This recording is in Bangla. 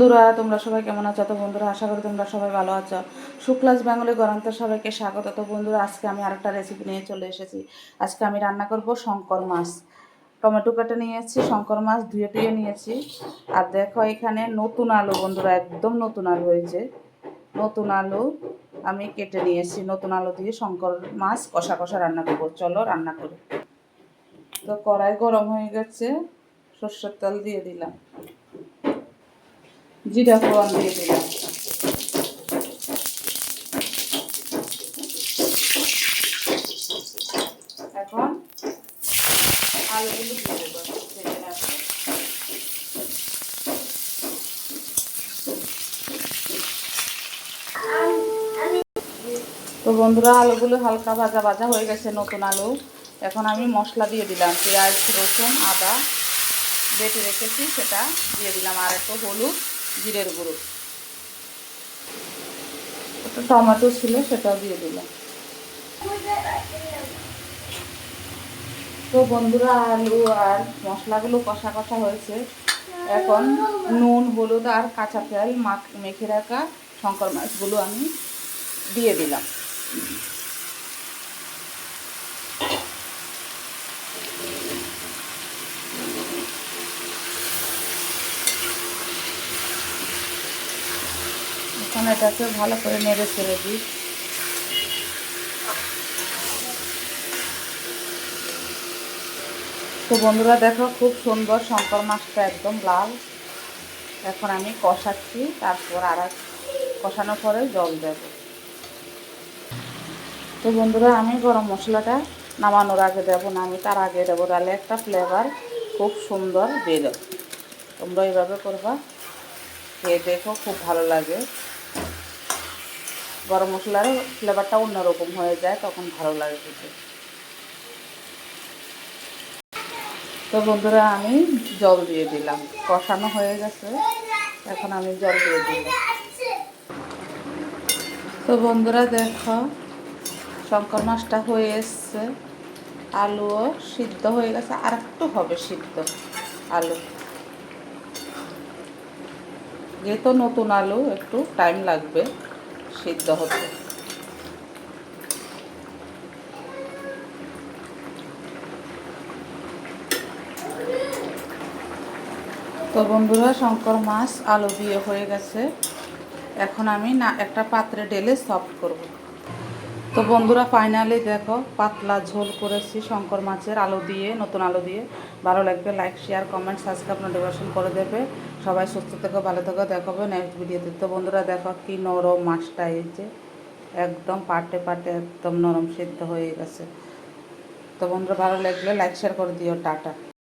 বন্ধুরা, তোমরা সবাই কেমন আছো? তো বন্ধুরা, আশা করি তোমরা সবাই ভালো আছো। শুক্লাস বেঙ্গলি গরন্ত সবাইকে স্বাগত। তো বন্ধুরা, আজকে আমি আরেকটা রেসিপি নিয়ে চলে এসেছি। আজকে আমি রান্না করব শঙ্কর মাছ। টমেটো কেটে নিয়েছি, শঙ্কর মাছ ধুয়ে টুয়ে নিয়েছি। আর দেখো, এখানে নতুন আলু বন্ধুরা, একদম নতুন আলু হয়েছে। নতুন আলু আমি কেটে নিয়েছি। নতুন আলু দিয়ে শঙ্কর মাছ কষা কষা রান্না করব। চলো রান্না করি। তো কড়াই গরম হয়ে গেছে, সর্ষের তেল দিয়ে দিলাম। জিরা ফোড়ন দিয়ে দিলাম। এখন আলুগুলো দিয়ে। তো বন্ধুরা, আলুগুলো হালকা ভাজা ভাজা হয়ে গেছে নতুন আলু। এখন আমি মশলা দিয়ে দিলাম, পেঁয়াজ, রসুন, আদা বেটে রেখেছি, সেটা দিয়ে দিলাম। আর একটু হলুদ জিরের গুঁড়ো। একটা টমেটো ছিল, সেটাও দিয়ে দিলাম। তো বন্ধুরা, আলু আর মশলাগুলো কষা কষা হয়েছে। এখন নুন, হলুদ আর কাঁচা তেল মাখ মেখে রাখা শঙ্কর মাছগুলো আমি দিয়ে দিলাম। এখন এটাকে ভালো করে নেড়ে ছেড়ে দিই। তো বন্ধুরা দেখো, খুব সুন্দর শঙ্কর মাছটা একদম লাল। এখন আমি কষাচ্ছি, তারপর আর কষানোর পরে জল দেব। তো বন্ধুরা, আমি গরম মশলাটা নামানোর আগে দেবো না, আমি তার আগে দেবো। তাহলে একটা ফ্লেভার খুব সুন্দর বেরো তোমরা এইভাবে করবা, খেয়ে দেখো, খুব ভালো লাগে। গরম মশলার ফ্লেভারটা অন্যরকম হয়ে যায়, তখন ভালো লাগে খেতে। তো বন্ধুরা, আমি জল দিয়ে দিলাম। কষানো হয়ে গেছে। এখন আমি জল দিয়ে দিলাম। তো বন্ধুরা, দেখো, শঙ্কর মাছটা হয়ে এসছে। আলুও সিদ্ধ হয়ে গেছে। আর একটু হবে সিদ্ধ আলু। যেহেতু নতুন আলু, একটু টাইম লাগবে। সিদ্ধ হতে তো বন্ধুরা, শঙ্কর মাছ আলু দিয়ে হয়ে গেছে। এখন আমি না, একটা পাত্রে ঢেলে সফট করব। তো বন্ধুরা ফাইনালি দেখো, পাতলা ঝোল করেছি শঙ্কর মাছের আলু দিয়ে, নতুন আলু দিয়ে। ভালো লাগবে like share comment subscribe notification করে দেবে। সবাই সুস্থ থেকো, ভালো থেকো দেখাবে নেক্সট ভিডিওতে তো। বন্ধুরা, দেখো কি নরম মাছটা হয়েছে একদম পাটে পাটে একদম নরম সিদ্ধ হয়ে গেছে। তো বন্ধুরা, ভালো লাগলে লাইক শেয়ার করে দিও, টাটা।